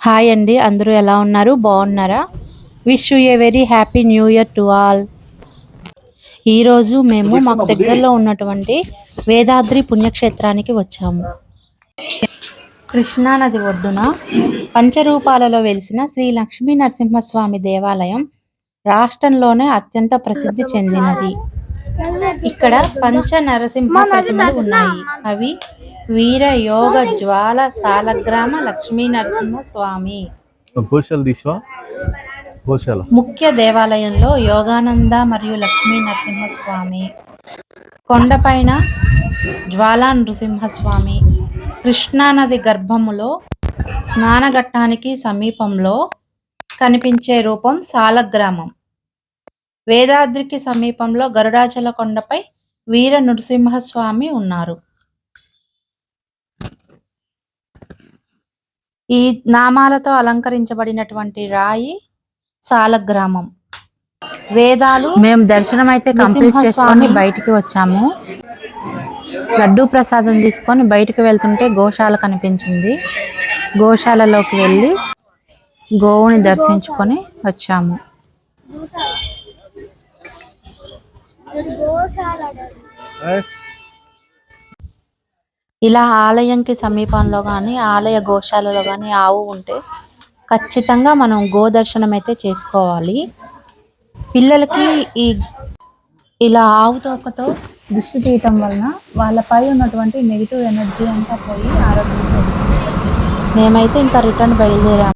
Hi అండి అందరూ ఎలా ఉన్నారు? బాగున్నారా? Wish you a very happy new year to all ఈరోజు మేము మాకు దగ్గరలో ఉన్నటువంటి వేదాద్రి పుణ్యక్షేత్రానికి వచ్చాము. కృష్ణానది ఒడ్డున పంచరూపాలలో వెలిసిన శ్రీ లక్ష్మీ నరసింహస్వామి దేవాలయం రాష్ట్రంలోనే అత్యంత ప్రసిద్ధి చెందినది. ఇక్కడ పంచ నరసింహ ప్రతిమలు ఉన్నాయి. అవి వీర యోగ జ్వాల సాలగ్రామ లక్ష్మీ నరసింహ స్వామి. ముఖ్య దేవాలయంలో యోగానంద మరియు లక్ష్మీ నరసింహస్వామి కొండపైన జ్వాలా నృసింహస్వామి కృష్ణానది గర్భములో స్నానఘట్టానికి సమీపంలో కనిపించే రూపం సాలగ్రామం. వేదాద్రికి సమీపంలో గరుడాచల కొండపై వీర నృసింహస్వామి ఉన్నారు. ఈ నామాలతో అలంకరించబడినటువంటి రాయి సాలగ్రామం. వేదాలు మేము దర్శనం అయితే కంప్లీట్ చేసుకొని బయటికి వచ్చాము. లడ్డూ ప్రసాదం తీసుకొని బయటికి వెళ్తుంటే గోశాల కనిపించింది. గోశాలలోకి వెళ్ళి గోవుని దర్శించుకొని వచ్చాము. ఇలా ఆలయంకి సమీపంలో కానీ ఆలయ గోశాలలో కానీ ఆవు ఉంటే ఖచ్చితంగా మనం గోదర్శనం అయితే చేసుకోవాలి. పిల్లలకి ఈ ఇలా ఆవు తోకతో దిష్టి తీయటం వలన వాళ్ళపై ఉన్నటువంటి నెగిటివ్ ఎనర్జీ అంతా పోయి ఆరోగ్యం మేమైతే ఇంకా రిటర్న్ బయలుదేరాము.